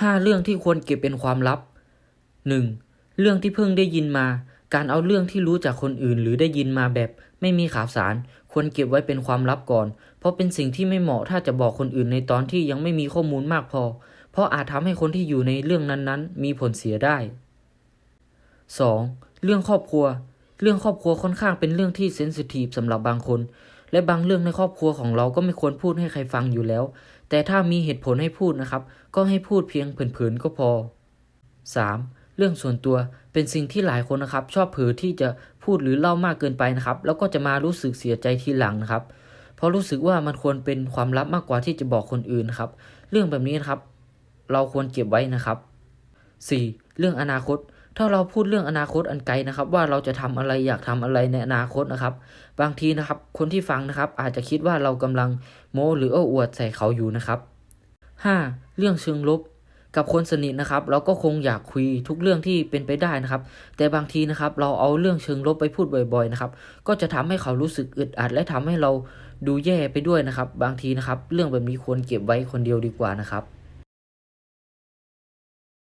5. เรื่องที่ควรเก็บเป็นความลับ 1. เรื่องที่เพิ่งได้ยินมา การเอาเรื่องที่รู้จากคนอื่น หรือได้ยินมาแบบไม่มีข่าวสาร ควรเก็บไว้เป็นความลับก่อน เพราะเป็นสิ่งที่ไม่เหมาะถ้าจะบอกคนอื่นในตอนที่ยังไม่มีข้อมูลมากพอ เพราะอาจทำให้คนที่อยู่ในเรื่องนั้นๆ มีผลเสียได้ 2. เรื่องครอบครัว เรื่องครอบครัวค่อนข้างเป็นเรื่องที่เซนซิทีฟสำหรับบางคน และบางเรื่องในครอบครัวของเราก็ไม่ควรพูดให้ใครฟังอยู่แล้ว แต่ถ้ามีเหตุผลให้พูดนะครับ ก็ให้พูดเพียงเผินๆก็พอ 3. เรื่องส่วนตัวเป็นสิ่งที่หลายคนนะครับ ชอบเผลอที่จะพูดหรือเล่ามากเกินไปนะครับ แล้วก็จะมารู้สึกเสียใจทีหลังนะครับ เพราะรู้สึกว่ามันควรเป็นความลับมากกว่าที่จะบอกคนอื่นนครับ เรื่องแบบนี้นะครับ เราควรเก็บไว้นะครับ 4. เรื่องอนาคต ถ้าเราพูดเรื่องอนาคตอันไกลนะครับ ว่าเราจะทำอะไรอยากทำอะไรในอนาคตนะครับ บางทีนะครับ คนที่ฟังนะครับ อาจจะคิดว่าเรากำลังโม้หรือโอ้อวดใส่เขาอยู่นะครับ 5. เรื่องเชิงลบ กับคนสนิทนะครับ เราก็คงอยากคุยทุกเรื่องที่เป็นไปได้นะครับ แต่บางทีนะครับ เราเอาเรื่องเชิงลบไปพูดบ่อยๆนะครับ ก็จะทำให้เขารู้สึกอึดอัด และทำให้เราดูแย่ไปด้วยนะครับ บางทีนะครับ เรื่องแบบนี้ควรเก็บไว้คนเดียวดีกว่านะครับ